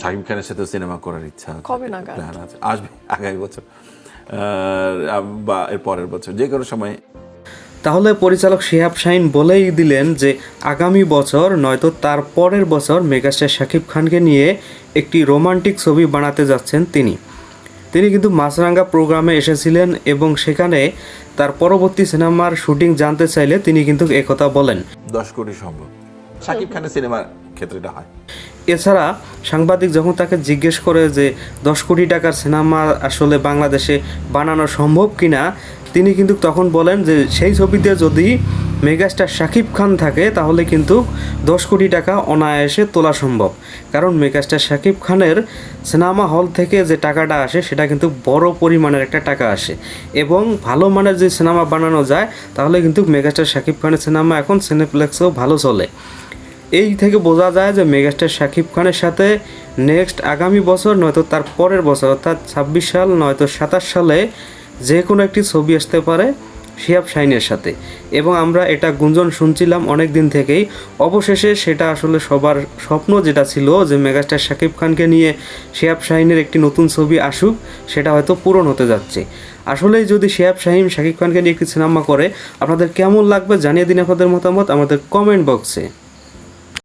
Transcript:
শাকিব খানের সাথে সিনেমা করার ইচ্ছা কবে নাগাদ? আসবে আগামী বছর। বা এর পরের বছর যে কোনো সময়। তাহলে পরিচালক শিহাব শাহিন বলেই দিলেন যে আগামী বছর নয়তো তার পরের বছর মেগাস্টার শাকিব খানকে নিয়ে একটি রোমান্টিক ছবি বানাতে যাচ্ছেন তিনি। তিনি কিন্তু মাছরাঙ্গা প্রোগ্রামে এসেছিলেন এবং সেখানে তার পরবর্তী সিনেমার শুটিং জানতে চাইলে তিনি কিন্তু একথা বলেন। দশ কোটি সম্ভব। শাকিব খানের সিনেমার ক্ষেত্রে এটা হয়। এছাড়া সাংবাদিক যখন তাকে জিজ্ঞেস করে যে দশ কোটি টাকার সিনেমা আসলে বাংলাদেশে বানানো সম্ভব কিনা, তিনি কিন্তু তখন বলেন যে সেই ছবিতে যদি মেগাস্টার শাকিব খান থাকে, তাহলে কিন্তু দশ কোটি টাকা অনায়াসে তোলা সম্ভব। কারণ মেগাস্টার শাকিব খানের সিনেমা হল থেকে যে টাকাটা আসে, সেটা কিন্তু বড় পরিমাণের একটা টাকা আসে। এবং ভালো মানের যে সিনেমা বানানো যায়, তাহলে কিন্তু মেগাস্টার শাকিব খানের সিনেমা এখন সিনেপ্লেক্সেও ভালো চলে। এই থেকে বোঝা যায় যে মেগাস্টার শাকিব খানের সাথে নেক্সট আগামী বছর নয়তো তার পরের বছর, অর্থাৎ ছাব্বিশ সাল নয়তো সাতাশ সালে যে কোনো একটি ছবি আসতে পারে শিয়াব শাহিনের সাথে। এবং আমরা এটা গুঞ্জন শুনছিলাম অনেক দিন থেকেই। অবশেষে সেটা আসলে সবার স্বপ্ন যেটা ছিল যে মেগাস্টার শাকিব খানকে নিয়ে শিয়াব শাহিনের একটি নতুন ছবি আসুক, সেটা হয়তো পূরণ হতে যাচ্ছে। আসলেই যদি শিয়াব শাহিন শাকিব খানকে নিয়ে একটি সিনেমা করে, আপনাদের কেমন লাগবে জানিয়ে দিন আপনাদের মতামত আমাদের কমেন্ট বক্সে